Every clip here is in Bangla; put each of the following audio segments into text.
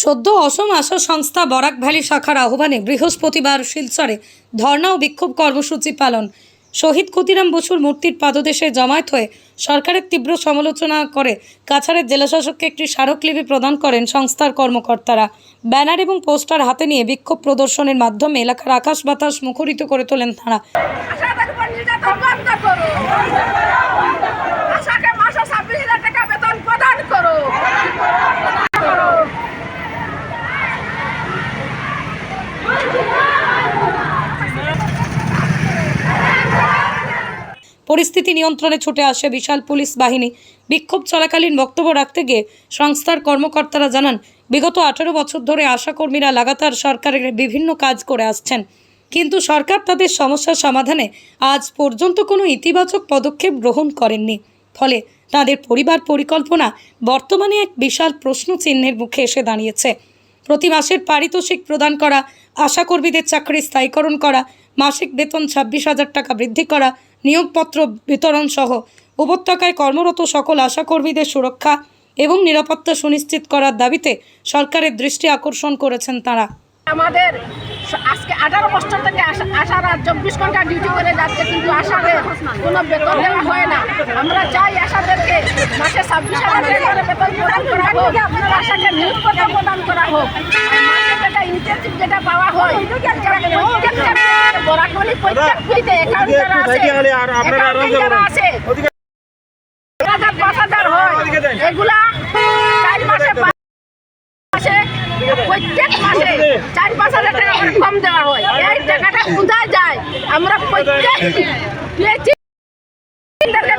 সদ্য অসম আশা সংস্থা বরাক ভ্যালি শাখার আহ্বানে বৃহস্পতিবার শিলচরে ধর্ণা ও বিক্ষোভ কর্মসূচি পালন। শহীদ ক্ষতিরাম বসুর মূর্তির পাদদেশে জমায়েত হয়ে সরকারের তীব্র সমালোচনা করে কাছাড়ের জেলাশাসককে একটি স্মারকলিপি প্রদান করেন সংস্থার কর্মকর্তারা। ব্যানার এবং পোস্টার হাতে নিয়ে বিক্ষোভ প্রদর্শনের মাধ্যমে এলাকার আকাশ বাতাস মুখরিত করে তোলেন তাঁরা আশাদের উপর নির্যাতন বন্ধ করো আশাকে মাসে ছাব্বিশ হাজার টাকা বেতন প্রদান করো করো। পরিস্থিতি নিয়ন্ত্রণে ছুটে আসে বিশাল পুলিশ বাহিনী। বিক্ষোভ চলাকালীন বক্তব্য রাখতে গিয়ে সংস্থার কর্মকর্তারা জানান, বিগত আঠারো বছর ধরে আশাকর্মীরা লাগাতার সরকারের বিভিন্ন কাজ করে আসছেন। কিন্তু সরকার তাদের সমস্যার সমাধানে আজ পর্যন্ত কোনো ইতিবাচক পদক্ষেপ গ্রহণ করেননি। ফলে তাদের পরিবার পরিকল্পনা বর্তমানে এক বিশাল প্রশ্ন চিহ্নের মুখে এসে দাঁড়িয়েছে। প্রতি মাসের পারিতোষিক প্রদান করা আশাকর্মীদের চাকরি স্থায়ীকরণ করা, মাসিক বেতন ছাব্বিশ হাজার টাকা বৃদ্ধি করা, নিয়োগপত্র বিতরণ সহ উপত্যকায় কর্মরত সকল আশাকর্মীদের সুরক্ষা এবং নিরাপত্তা সুনিশ্চিত করার দাবিতে সরকারের দৃষ্টি আকর্ষণ করেছেন তারা। আমাদের আজকে আঠারো বছর আশা- আশারা চব্বিশ ঘণ্টা ডিউটি করে যাচ্ছে কিন্তু আশাদের কোনো বেতন দেওয়া হয় না। আমরা চাই আশাদেরকে মাসে ছাব্বিশ হাজার করে বেতন প্রদান করা হোক আশাকে নিয়োগপত্র প্রদান করা হোক। যেটা ইনসেন্টিভ যেটা পাওয়া হয় বরাকলি প্রত্যেক অ্যাকাউন্ট যারা আছে পাঁচ হাজার হয়। এগুলা চার মাসে প্রত্যেক মাসে চার পাঁচ হাজার টাকা করে কম দেওয়া হয়। এই টাকাটা কোথায় যায়? আমরা প্রত্যেক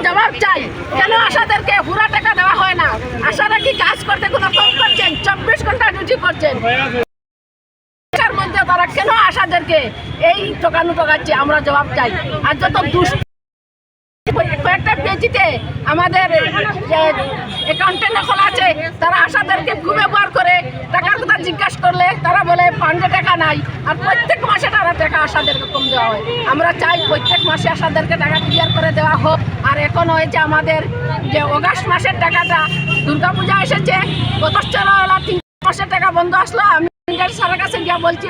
জবাব চাই, কেন আশাদেরকে পুরা টাকা দেওয়া হয় না? আশারা কি কাজ করতে কোনো কম করছেন? চব্বিশ ঘণ্টা ডিউটি করছেন। মধ্যে তারা কেন আশাদেরকে এই টোকানো টোকাচ্ছে? আমরা জবাব চাই। আর যত দুষ্ট কয়েকটা পেজিতে আমাদের অ্যাকাউন্টেন্ট খোলা আছে, তারা আশাদেরকে খুব ব্যবহার করে টাকার কথা জিজ্ঞাসা করলে তারা বলে ফান্ডে টাকা নাই। আর প্রত্যেক মাসে তারা টাকা আশাদেরকে কম দেওয়া হয়। আমরা চাই প্রত্যেক মাসে আশাদেরকে টাকা ক্লিয়ার করে দেওয়া হোক। আর এখন হয়েছে আমাদের যে অগাস্ট মাসের টাকাটা, দুর্গাপূজা এসেছে গত চলা তিন মাসের টাকা বন্ধ আসলো, আমি স্যারের কাছে গিয়ে বলছি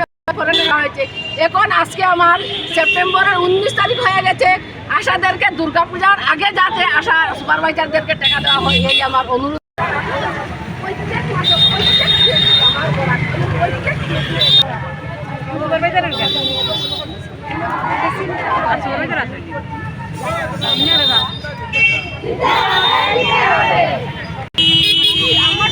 হয়েছে। এখন আজকে আমার সেপ্টেম্বরের উনিশ তারিখ হয়ে গেছে আশাদেরকে দুর্গাপূজার আগে যাতে আশা সুপারভাইজারদেরকে টাকা দেওয়া হয় এই আমার অনুরোধ। আমার